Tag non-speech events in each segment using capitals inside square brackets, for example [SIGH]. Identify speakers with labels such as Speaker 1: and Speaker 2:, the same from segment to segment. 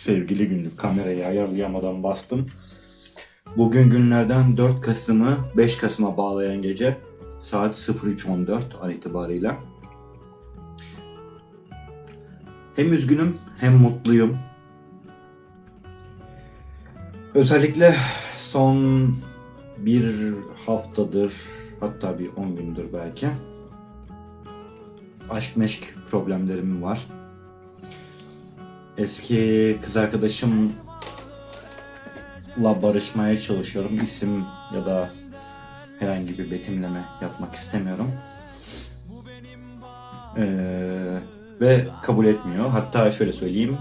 Speaker 1: Sevgili günlük kamerayı ayarlayamadan bastım. Bugün günlerden 4 Kasım'ı 5 Kasım'a bağlayan gece saat 03.14 an itibariyle. Hem üzgünüm hem mutluyum. Özellikle son bir haftadır hatta bir 10 gündür belki aşk meşk problemlerim var. Eski kız arkadaşımla barışmaya çalışıyorum. İsim ya da herhangi bir betimleme yapmak istemiyorum. Ee, ve kabul etmiyor. Hatta şöyle söyleyeyim.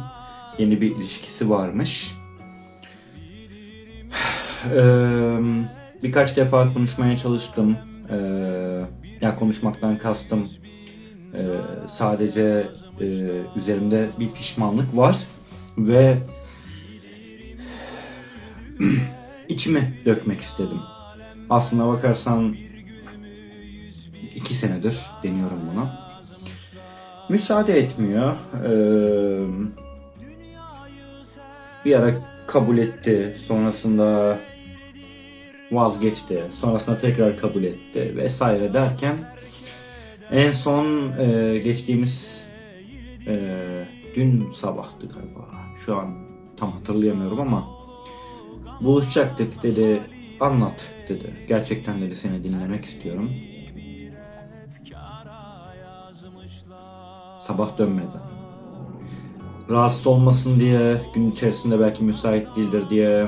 Speaker 1: Yeni bir ilişkisi varmış. [SIGHS] Ee, birkaç defa konuşmaya çalıştım. Ee, ya konuşmaktan kastım ee, sadece e, üzerimde bir pişmanlık var ve [CLEARS THROAT] içimi dökmek istedim. Aslına bakarsan iki senedir deniyorum bunu. Müsaade etmiyor. Ee, bir ara kabul etti. Sonrasında vazgeçti. Sonrasında tekrar kabul etti vesaire derken en son e, geçtiğimiz e, dün sabahtı galiba. Şu an tam hatırlayamıyorum ama buluşacaktık dedi. Anlat dedi. Gerçekten dedi seni dinlemek istiyorum. Sabah dönmedi. Rahatsız olmasın diye gün içerisinde belki müsait değildir diye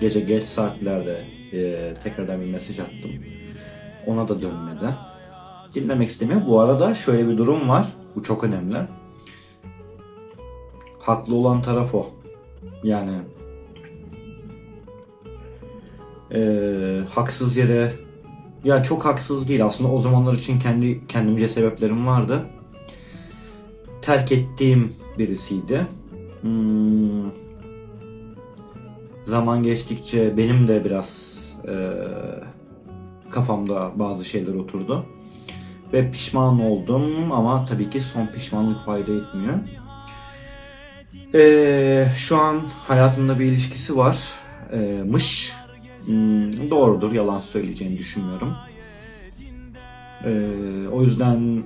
Speaker 1: gece geç saatlerde e, tekrardan bir mesaj attım. Ona da dönmedi dinlemek istemiyor. Bu arada şöyle bir durum var. Bu çok önemli. Haklı olan taraf o. Yani e, haksız yere ya çok haksız değil aslında o zamanlar için kendi kendimce sebeplerim vardı. Terk ettiğim birisiydi. Hmm, zaman geçtikçe benim de biraz e, kafamda bazı şeyler oturdu ve pişman oldum ama tabii ki son pişmanlık fayda etmiyor. Ee, şu an hayatında bir ilişkisi var. Ee, mış. Hmm, doğrudur, yalan söyleyeceğini düşünmüyorum. Ee, o yüzden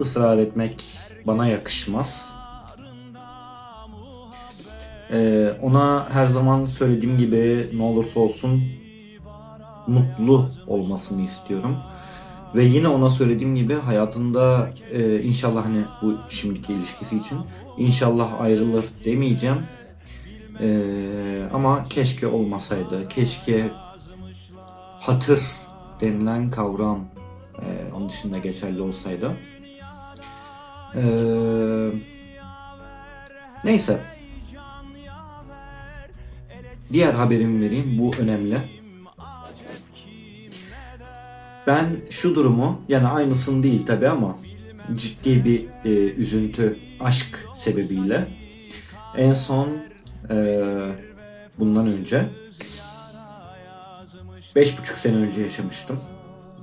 Speaker 1: ısrar etmek bana yakışmaz. Ee, ona her zaman söylediğim gibi ne olursa olsun mutlu olmasını istiyorum. Ve yine ona söylediğim gibi hayatında e, inşallah hani bu şimdiki ilişkisi için inşallah ayrılır demeyeceğim. E, ama keşke olmasaydı. Keşke hatır denilen kavram e, onun dışında geçerli olsaydı. E, neyse. Diğer haberimi vereyim. Bu önemli. Ben şu durumu yani aynısını değil tabi ama ciddi bir e, üzüntü, aşk sebebiyle en son e, bundan önce beş buçuk sene önce yaşamıştım.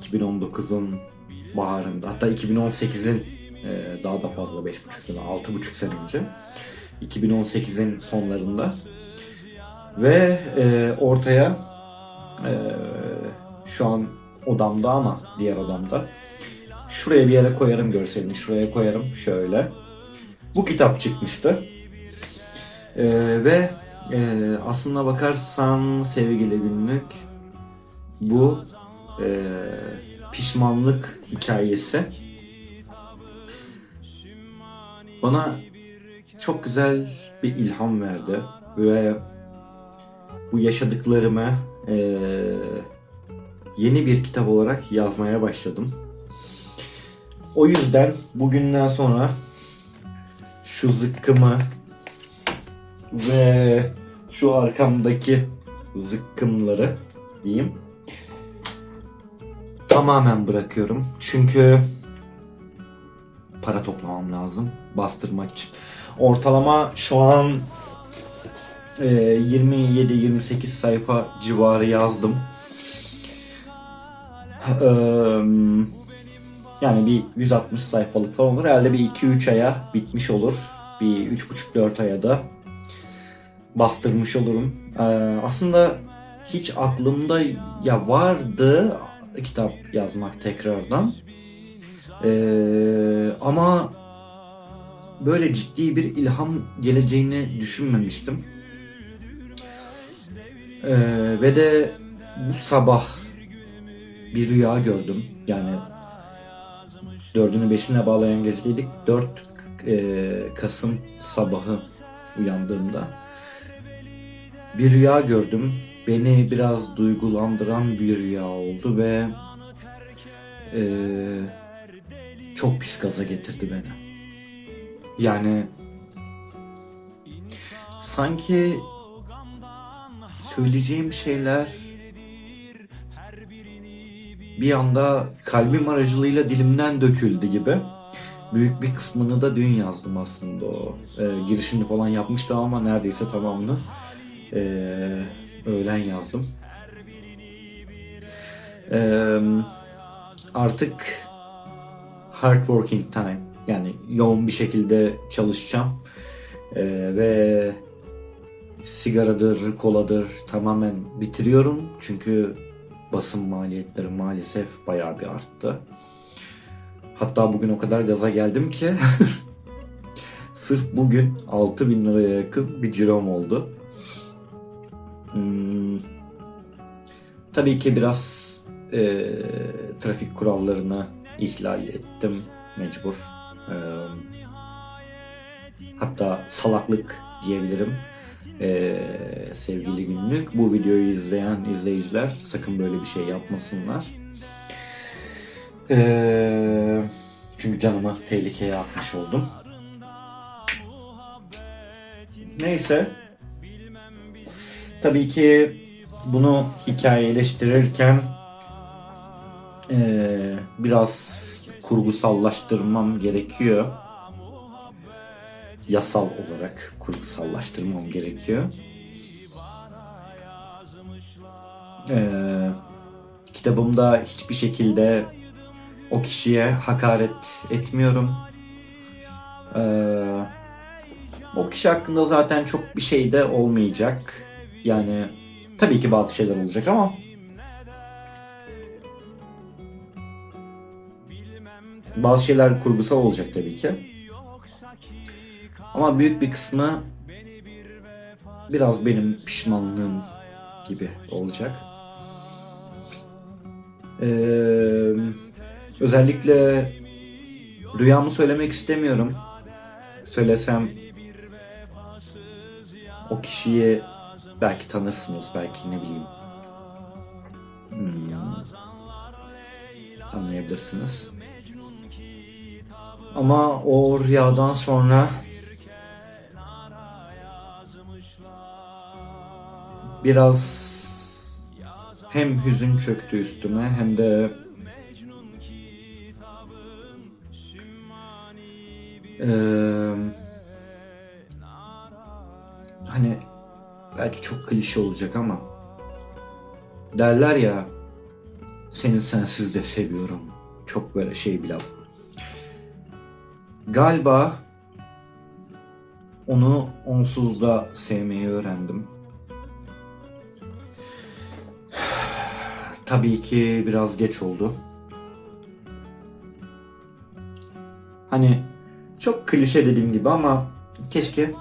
Speaker 1: 2019'un baharında hatta 2018'in e, daha da fazla beş buçuk sene, altı buçuk sene önce 2018'in sonlarında ve e, ortaya e, şu an odamda ama diğer odamda. Şuraya bir yere koyarım görselini. Şuraya koyarım şöyle. Bu kitap çıkmıştı. Ee, ve e, aslına bakarsan sevgili günlük bu e, pişmanlık hikayesi bana çok güzel bir ilham verdi ve bu yaşadıklarımı e, yeni bir kitap olarak yazmaya başladım. O yüzden bugünden sonra şu zıkkımı ve şu arkamdaki zıkkımları diyeyim tamamen bırakıyorum. Çünkü para toplamam lazım bastırmak için. Ortalama şu an 27-28 sayfa civarı yazdım yani bir 160 sayfalık falan olur. Herhalde bir 2-3 aya bitmiş olur. Bir 3,5-4 aya da bastırmış olurum. Aslında hiç aklımda ya vardı kitap yazmak tekrardan. Ama böyle ciddi bir ilham geleceğini düşünmemiştim. Ee, ve de bu sabah bir rüya gördüm. Yani dördünü beşine bağlayan geceydik. 4 e, Kasım sabahı uyandığımda bir rüya gördüm. Beni biraz duygulandıran bir rüya oldu ve e, çok pis gaza getirdi beni. Yani sanki söyleyeceğim şeyler bir anda kalbim aracılığıyla dilimden döküldü gibi. Büyük bir kısmını da dün yazdım aslında o. Ee, girişini falan yapmıştım ama neredeyse tamamını ee, öğlen yazdım. Ee, artık hard working time yani yoğun bir şekilde çalışacağım Ee, ve sigaradır, koladır tamamen bitiriyorum çünkü basın maliyetleri maalesef bayağı bir arttı. Hatta bugün o kadar gaza geldim ki [LAUGHS] sırf bugün 6000 liraya yakın bir cirom oldu. Hmm, tabii ki biraz e, trafik kurallarını ihlal ettim mecbur. E, hatta salaklık diyebilirim. E, sevgili günlük bu videoyu izleyen izleyiciler sakın böyle bir şey yapmasınlar. E, çünkü canımı tehlikeye atmış oldum. Neyse. Tabii ki bunu hikayeleştirirken eee, biraz kurgusallaştırmam gerekiyor. Yasal olarak kurgusallaştırmam gerekiyor. Eee, kitabımda hiçbir şekilde o kişiye hakaret etmiyorum. Eee o kişi hakkında zaten çok bir şey de olmayacak. Yani tabii ki bazı şeyler olacak ama bazı şeyler kurgusal olacak tabii ki. Ama büyük bir kısmı biraz benim pişmanlığım gibi olacak. Ee, özellikle rüyamı söylemek istemiyorum. Söylesem o kişiyi belki tanırsınız, belki ne bileyim hmm, anlayabilirsiniz. Ama o rüyadan sonra biraz hem hüzün çöktü üstüme hem de eee hani belki çok klişe olacak ama derler ya seni sensiz de seviyorum. Çok böyle şey bir laf. Galiba onu onsuz da sevmeyi öğrendim. Tabii ki biraz geç oldu. Hani çok klişe dediğim gibi ama keşke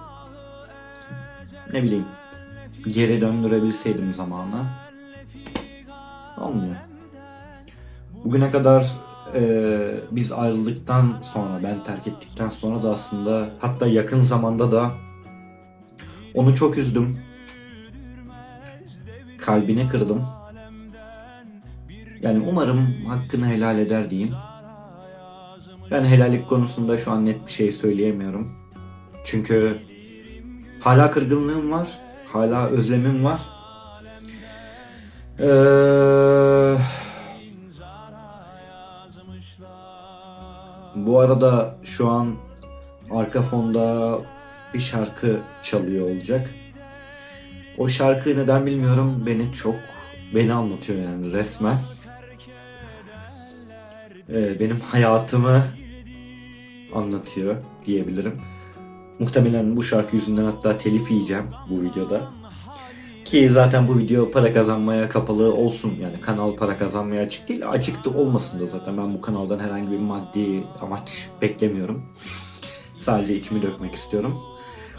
Speaker 1: ne bileyim geri döndürebilseydim zamanı. Olmuyor. Bugüne kadar e, biz ayrıldıktan sonra ben terk ettikten sonra da aslında hatta yakın zamanda da onu çok üzdüm. Kalbini kırdım. Yani umarım hakkını helal eder diyeyim. Ben helallik konusunda şu an net bir şey söyleyemiyorum. Çünkü Hala kırgınlığım var. Hala özlemim var. Ee, bu arada şu an arka fonda bir şarkı çalıyor olacak. O şarkı neden bilmiyorum beni çok beni anlatıyor yani resmen. Ee, benim hayatımı anlatıyor diyebilirim. Muhtemelen bu şarkı yüzünden hatta telif yiyeceğim bu videoda. Ki zaten bu video para kazanmaya kapalı olsun. Yani kanal para kazanmaya açık değil. Açık da olmasın da zaten. Ben bu kanaldan herhangi bir maddi amaç beklemiyorum. Sadece içimi dökmek istiyorum.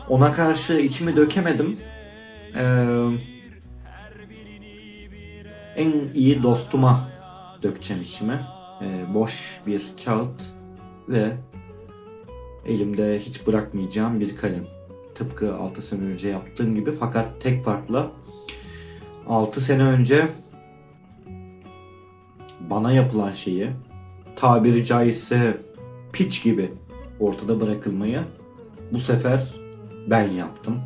Speaker 1: Ona karşı içimi dökemedim. Ee, en iyi dostuma dökeceğim içime. Ee, boş bir kağıt ve elimde hiç bırakmayacağım bir kalem. Tıpkı 6 sene önce yaptığım gibi fakat tek farkla 6 sene önce bana yapılan şeyi tabiri caizse piç gibi ortada bırakılmayı bu sefer ben yaptım.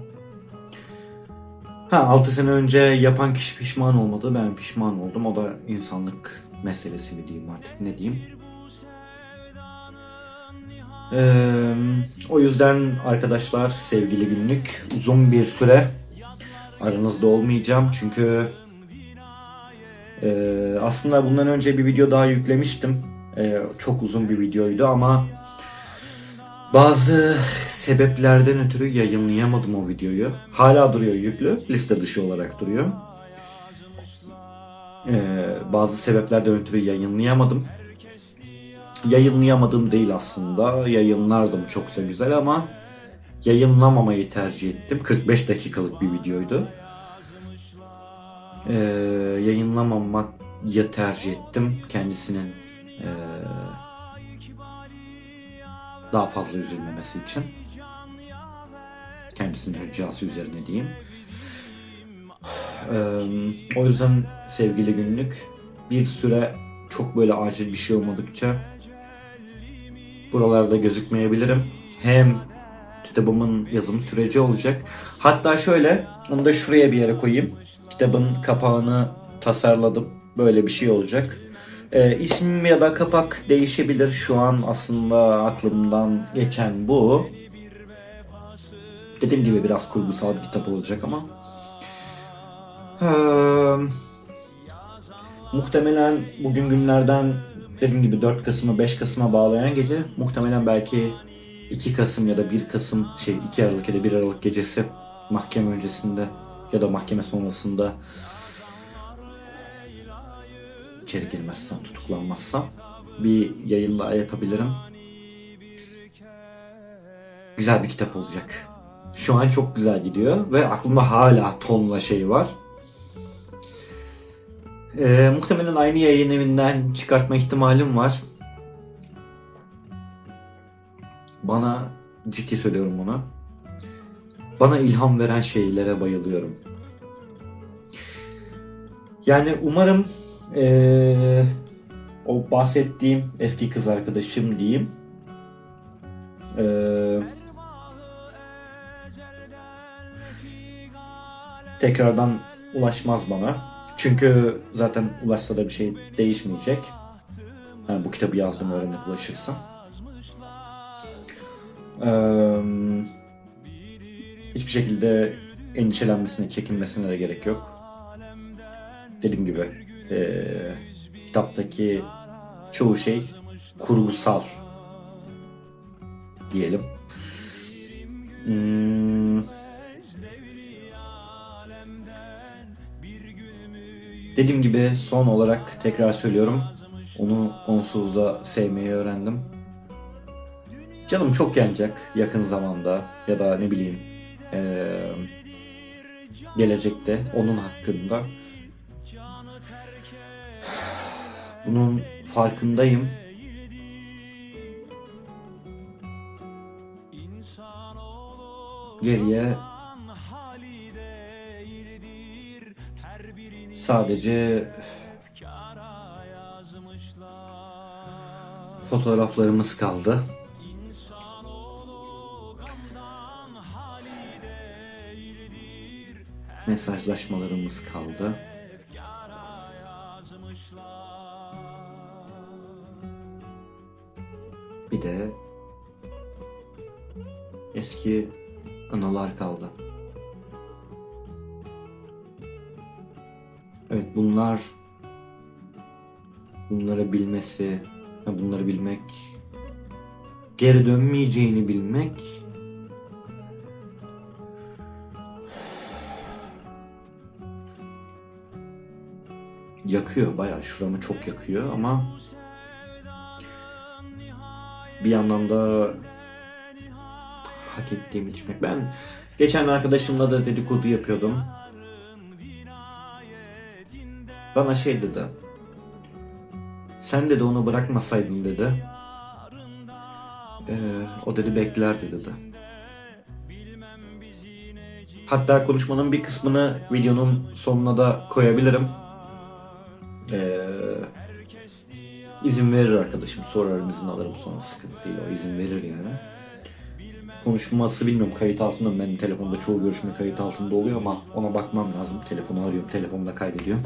Speaker 1: Ha 6 sene önce yapan kişi pişman olmadı. Ben pişman oldum. O da insanlık meselesi mi diyeyim artık ne diyeyim. Ee, o yüzden arkadaşlar sevgili günlük uzun bir süre aranızda olmayacağım. Çünkü e, aslında bundan önce bir video daha yüklemiştim. E, çok uzun bir videoydu ama bazı sebeplerden ötürü yayınlayamadım o videoyu. Hala duruyor yüklü, liste dışı olarak duruyor. Ee, bazı sebeplerden ötürü yayınlayamadım. Yayınlayamadım değil aslında. Yayınlardım çok da güzel ama yayınlamamayı tercih ettim. 45 dakikalık bir videoydu. Ee, yayınlamamayı tercih ettim. Kendisinin ee, daha fazla üzülmemesi için. Kendisinin ricası üzerine diyeyim. O yüzden sevgili günlük bir süre çok böyle acil bir şey olmadıkça buralarda gözükmeyebilirim. Hem kitabımın yazım süreci olacak. Hatta şöyle onu da şuraya bir yere koyayım. Kitabın kapağını tasarladım. Böyle bir şey olacak. Ee, isim ya da kapak değişebilir. Şu an aslında aklımdan geçen bu. Dediğim gibi biraz kurgusal bir kitap olacak ama. Muhtemelen bugün günlerden dediğim gibi 4 Kasım'ı 5 Kasım'a bağlayan gece muhtemelen belki 2 Kasım ya da 1 Kasım şey 2 Aralık ya da 1 Aralık gecesi mahkeme öncesinde ya da mahkeme sonrasında içeri girmezsem, tutuklanmazsam bir yayın daha yapabilirim. Güzel bir kitap olacak. Şu an çok güzel gidiyor ve aklımda hala tonla şey var. Ee, muhtemelen aynı yayın evinden çıkartma ihtimalim var. Bana ciddi söylüyorum bunu. Bana ilham veren şeylere bayılıyorum. Yani umarım ee, o bahsettiğim eski kız arkadaşım diyeyim. Ee, tekrardan ulaşmaz bana. Çünkü zaten ulaşsa da bir şey değişmeyecek. Yani bu kitabı yazdım öğrenip ulaşırsam. Ee, hiçbir şekilde endişelenmesine, çekinmesine de gerek yok. Dediğim gibi e, kitaptaki çoğu şey kurgusal diyelim. Hmm. Dediğim gibi son olarak tekrar söylüyorum. Onu onsuz da sevmeyi öğrendim. Canım çok yanacak yakın zamanda ya da ne bileyim ee, gelecekte onun hakkında. Bunun farkındayım. Geriye sadece fotoğraflarımız kaldı. Mesajlaşmalarımız kaldı. geri dönmeyeceğini bilmek yakıyor bayağı şuramı çok yakıyor ama bir yandan da hak ettiğimi düşünmek. Ben geçen arkadaşımla da dedikodu yapıyordum. Bana şey dedi. Sen dedi onu bırakmasaydın dedi. Ee, o dedi beklerdi dedi. Hatta konuşmanın bir kısmını videonun sonuna da koyabilirim. Ee, izin verir arkadaşım. Sorarım izin alırım sonra sıkıntı değil. O izin verir yani. Konuşması bilmiyorum kayıt altında mı? Benim telefonda çoğu görüşme kayıt altında oluyor ama ona bakmam lazım. Telefonu arıyorum. Telefonda kaydediyorum.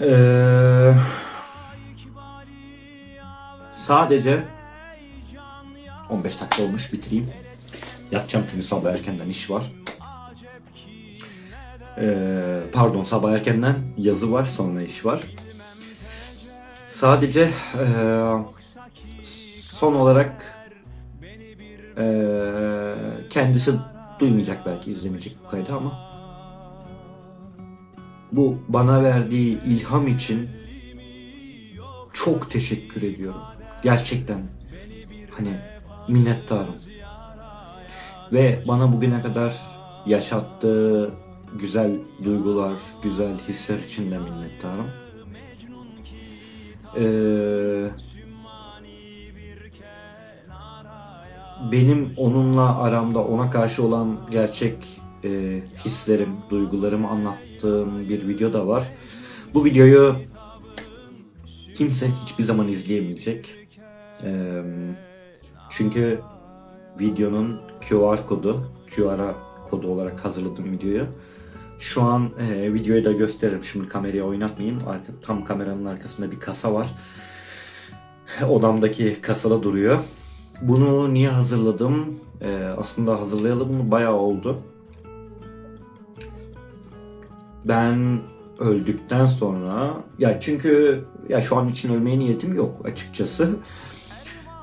Speaker 1: Ee, sadece 15 dakika olmuş bitireyim. Yatacağım çünkü sabah erkenden iş var. Ee, pardon sabah erkenden yazı var sonra iş var. Sadece eee, son olarak eee, kendisi duymayacak belki izlemeyecek bu kaydı ama bu bana verdiği ilham için çok teşekkür ediyorum. Gerçekten hani minnettarım. Ve bana bugüne kadar yaşattığı güzel duygular, güzel hisler için de minnettarım. Ee, benim onunla aramda ona karşı olan gerçek e, hislerim, duygularımı anlattığım bir video da var. Bu videoyu kimse hiçbir zaman izleyemeyecek. Ee, çünkü videonun QR kodu, QR kodu olarak hazırladığım videoyu. Şu an e, videoyu da gösteririm. Şimdi kamerayı oynatmayayım. Arka, tam kameranın arkasında bir kasa var. Odamdaki kasada duruyor. Bunu niye hazırladım? E, aslında hazırlayalı bunu bayağı oldu. Ben öldükten sonra ya çünkü ya şu an için ölmeye niyetim yok açıkçası.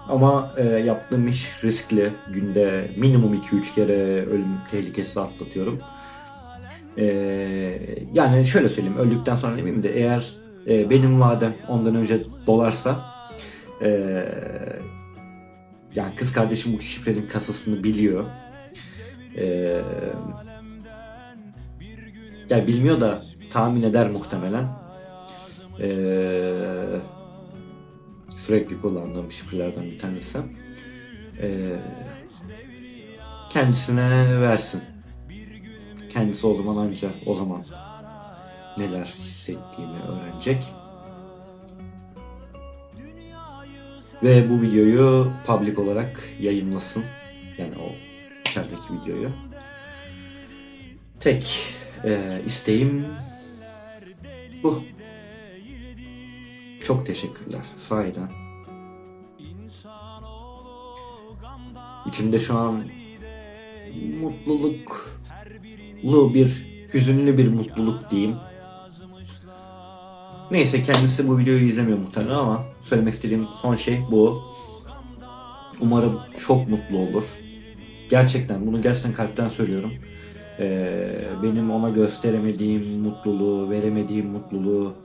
Speaker 1: Ama e, yaptığım iş riskli. Günde minimum 2-3 kere ölüm tehlikesi atlatıyorum. E, yani şöyle söyleyeyim öldükten sonra demeyeyim de eğer e, benim vadem ondan önce dolarsa e, yani kız kardeşim bu şifrenin kasasını biliyor. E, yani bilmiyor da tahmin eder muhtemelen. Eee sürekli kullandığım şifrelerden bir tanesi. Ee, kendisine versin. Kendisi o zaman anca o zaman neler hissettiğimi öğrenecek. Ve bu videoyu public olarak yayınlasın. Yani o içerideki videoyu. Tek e, isteğim bu. Çok teşekkürler sahiden. İçimde şu an mutluluklu bir, hüzünlü bir mutluluk diyeyim. Neyse kendisi bu videoyu izlemiyor muhtemelen ama söylemek istediğim son şey bu. Umarım çok mutlu olur. Gerçekten bunu gerçekten kalpten söylüyorum. Ee, benim ona gösteremediğim mutluluğu, veremediğim mutluluğu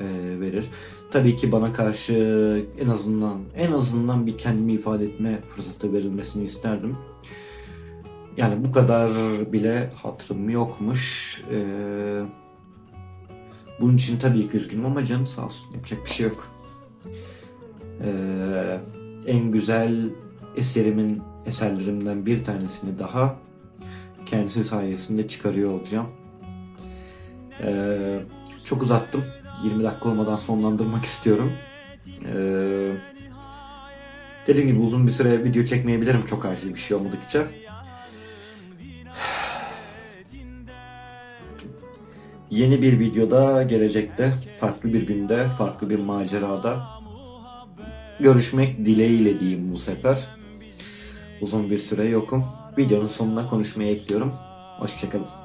Speaker 1: e, verir. Tabii ki bana karşı en azından en azından bir kendimi ifade etme fırsatı verilmesini isterdim. Yani bu kadar bile hatırım yokmuş. Ee, bunun için tabii ki üzgünüm ama canım sağ olsun yapacak bir şey yok. Ee, en güzel eserimin eserlerimden bir tanesini daha kendisi sayesinde çıkarıyor olacağım. Ee, çok uzattım. 20 dakika olmadan sonlandırmak istiyorum. Ee, dediğim gibi uzun bir süre video çekmeyebilirim çok acil bir şey olmadıkça. [SIGHS] Yeni bir videoda gelecekte, farklı bir günde, farklı bir macerada görüşmek dileğiyle diyeyim bu sefer. Uzun bir süre yokum. Videonun sonuna konuşmayı ekliyorum. Hoşçakalın.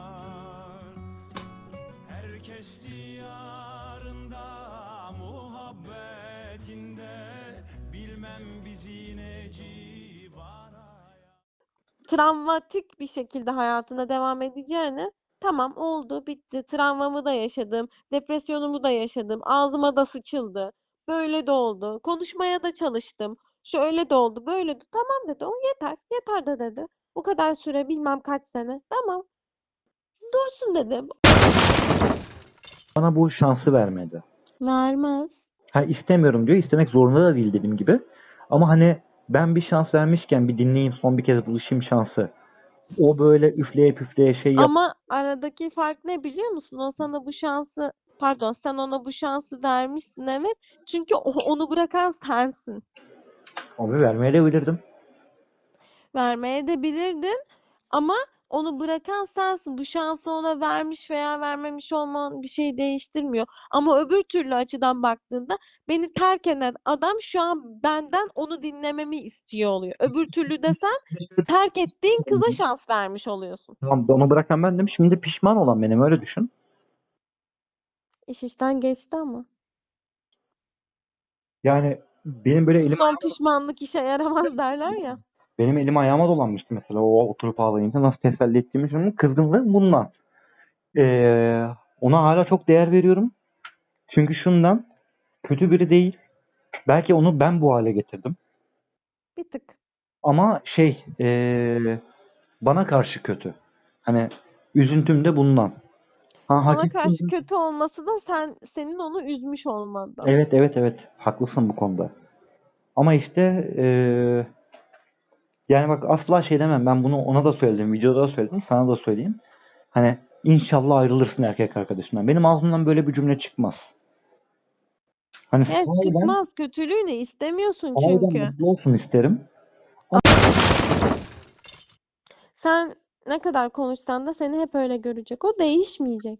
Speaker 2: Travmatik bir şekilde hayatına devam edeceğine Tamam oldu, bitti. Travmamı da yaşadım, depresyonumu da yaşadım. Ağzıma da sıçıldı. Böyle de oldu. Konuşmaya da çalıştım. Şöyle de oldu, böyle de. Tamam dedi. O yeter, yeter de dedi. Bu kadar süre bilmem kaç sene. Tamam. Dursun dedim.
Speaker 3: Bana bu şansı vermedi.
Speaker 2: Vermez.
Speaker 3: Ha istemiyorum diyor. İstemek zorunda da değil dediğim gibi. Ama hani ben bir şans vermişken bir dinleyeyim son bir kez buluşayım şansı. O böyle üfleye püfleye şey yap.
Speaker 2: Ama aradaki fark ne biliyor musun? O sana bu şansı, pardon, sen ona bu şansı vermişsin evet. Çünkü o- onu bırakan sensin.
Speaker 3: Abi vermeye de bilirdim.
Speaker 2: Vermeye de bilirdin ama onu bırakan sensin. Bu şansı ona vermiş veya vermemiş olman bir şey değiştirmiyor. Ama öbür türlü açıdan baktığında beni terk eden adam şu an benden onu dinlememi istiyor oluyor. Öbür türlü de sen terk ettiğin kıza şans vermiş oluyorsun.
Speaker 3: Tamam onu bırakan bendim. Şimdi pişman olan benim öyle düşün.
Speaker 2: İş işten geçti ama.
Speaker 3: Yani benim böyle elim
Speaker 2: Son pişmanlık işe yaramaz derler ya.
Speaker 3: Benim elim ayağıma dolanmıştı mesela o oturup ağlayınca nasıl teselli ettiğimi düşünüyorum. Kızgınlığım bundan. Ee, ona hala çok değer veriyorum. Çünkü şundan kötü biri değil. Belki onu ben bu hale getirdim.
Speaker 2: Bir tık.
Speaker 3: Ama şey ee, bana karşı kötü. Hani üzüntüm de bundan. Ha,
Speaker 2: Sana karşı kötü olması da sen senin onu üzmüş olmandan.
Speaker 3: Evet evet evet haklısın bu konuda. Ama işte eee, yani bak asla şey demem ben bunu ona da söyledim videoda da söyledim sana da söyleyeyim. Hani inşallah ayrılırsın erkek arkadaşından. Benim ağzımdan böyle bir cümle çıkmaz. Hani
Speaker 2: Evet
Speaker 3: sahiden-
Speaker 2: çıkmaz. Kötülüğünü istemiyorsun çünkü.
Speaker 3: mutlu olsun isterim.
Speaker 2: Sen ne kadar konuşsan da seni hep öyle görecek. O değişmeyecek.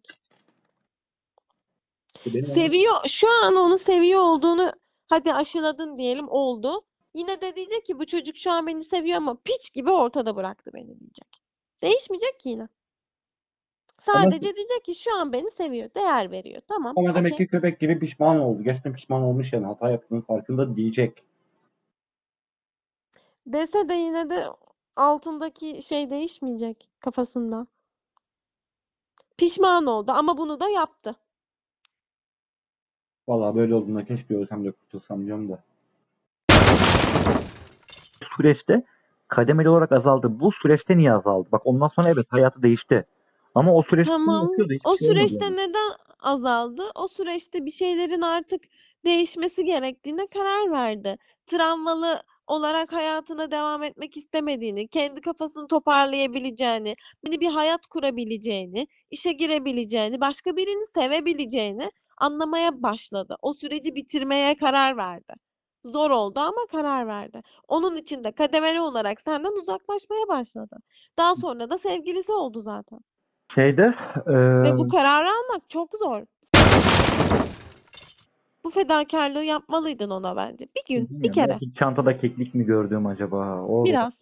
Speaker 2: Seviyor. Şu an onu seviyor olduğunu hadi aşıladın diyelim oldu. Yine de diyecek ki bu çocuk şu an beni seviyor ama piç gibi ortada bıraktı beni diyecek. Değişmeyecek ki yine. Sadece diyecek ki şu an beni seviyor, değer veriyor. Tamam.
Speaker 3: Ama demek
Speaker 2: okey.
Speaker 3: ki köpek gibi pişman oldu. Gerçekten pişman olmuş yani hata yaptığının farkında diyecek.
Speaker 2: Dese de yine de altındaki şey değişmeyecek kafasında. Pişman oldu ama bunu da yaptı.
Speaker 3: Vallahi böyle olduğunda keşke ölsem de kurtulsam diyorum da. Süreçte kademeli olarak azaldı. Bu süreçte niye azaldı? Bak ondan sonra evet hayatı değişti. Ama o süreçte
Speaker 2: Tamam. O
Speaker 3: şey
Speaker 2: süreçte
Speaker 3: yani.
Speaker 2: neden azaldı? O süreçte bir şeylerin artık değişmesi gerektiğine karar verdi. Travmalı olarak hayatına devam etmek istemediğini, kendi kafasını toparlayabileceğini, yeni bir hayat kurabileceğini, işe girebileceğini, başka birini sevebileceğini anlamaya başladı. O süreci bitirmeye karar verdi. Zor oldu ama karar verdi. Onun için de kademeli olarak senden uzaklaşmaya başladı. Daha sonra da sevgilisi oldu zaten.
Speaker 3: Şeyde
Speaker 2: Ve
Speaker 3: eee,
Speaker 2: bu kararı almak çok zor. Bu fedakarlığı yapmalıydın ona bence. Bir gün, bir
Speaker 3: bilmiyorum,
Speaker 2: kere.
Speaker 3: belki çantada keklik mi gördüm acaba? O
Speaker 2: Biraz.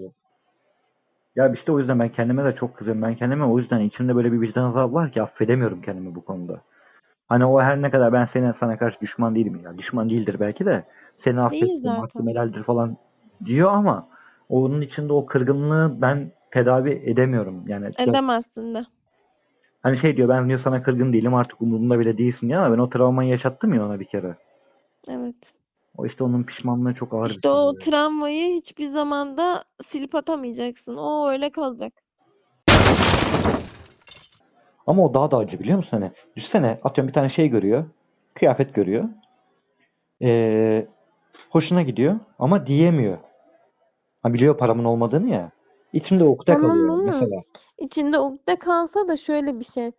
Speaker 3: Ya işte o yüzden ben kendime de çok kızıyorum. Ben kendime o yüzden içimde böyle bir vicdan azabı var ki affedemiyorum kendimi bu konuda. Hani o her ne kadar ben senin sana karşı düşman değilim ya. Düşman değildir belki de. Seni affettim, hakkım helaldir falan diyor ama onun içinde o kırgınlığı ben tedavi edemiyorum. Yani
Speaker 2: Edemezsin de.
Speaker 3: hani şey diyor ben diyor sana kırgın değilim artık umurumda bile değilsin ya ama ben o travmayı yaşattım ya ona bir kere.
Speaker 2: Evet.
Speaker 3: O işte onun pişmanlığı çok ağır
Speaker 2: İşte o travmayı hiçbir zamanda silip atamayacaksın. O öyle kalacak.
Speaker 3: Ama o daha da acı biliyor musun? Hani düşünsene atıyorum bir tane şey görüyor. Kıyafet görüyor. Ee, hoşuna gidiyor ama diyemiyor. Ha biliyor paramın olmadığını ya. İçimde ukde
Speaker 2: Tamam
Speaker 3: kalıyor mesela.
Speaker 2: İçinde ukde kalsa da şöyle bir şey.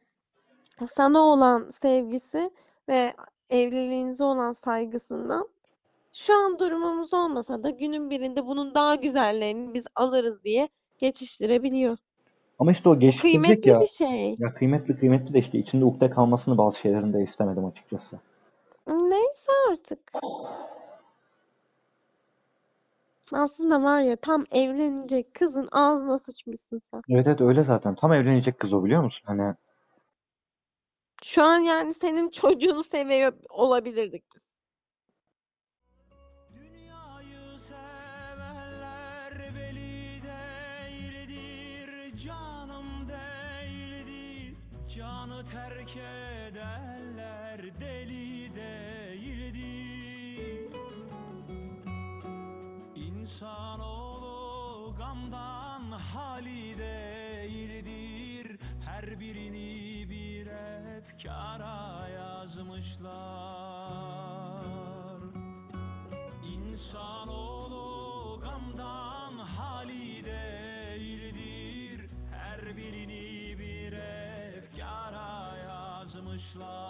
Speaker 2: Sana olan sevgisi ve evliliğinize olan saygısından şu an durumumuz olmasa da günün birinde bunun daha güzellerini biz alırız diye geçiştirebiliyor.
Speaker 3: Ama işte o
Speaker 2: kıymetli
Speaker 3: ya.
Speaker 2: bir şey.
Speaker 3: Ya kıymetli kıymetli de işte içinde ukde kalmasını bazı şeylerin de istemedim açıkçası.
Speaker 2: Neyse artık. Aslında var ya tam evlenecek kızın ağzına sıçmışsın sen.
Speaker 3: Evet evet öyle zaten. Tam evlenecek kız o biliyor musun? Hani
Speaker 2: Şu an yani senin çocuğunu seviyor olabilirdik biz.
Speaker 4: Canım değildir. Canı terk edenler deli değildir İnsanoğlu gamdan hali değildir Her birini bir efkara yazmışlar İnsanoğlu birini bir efkara yazmışlar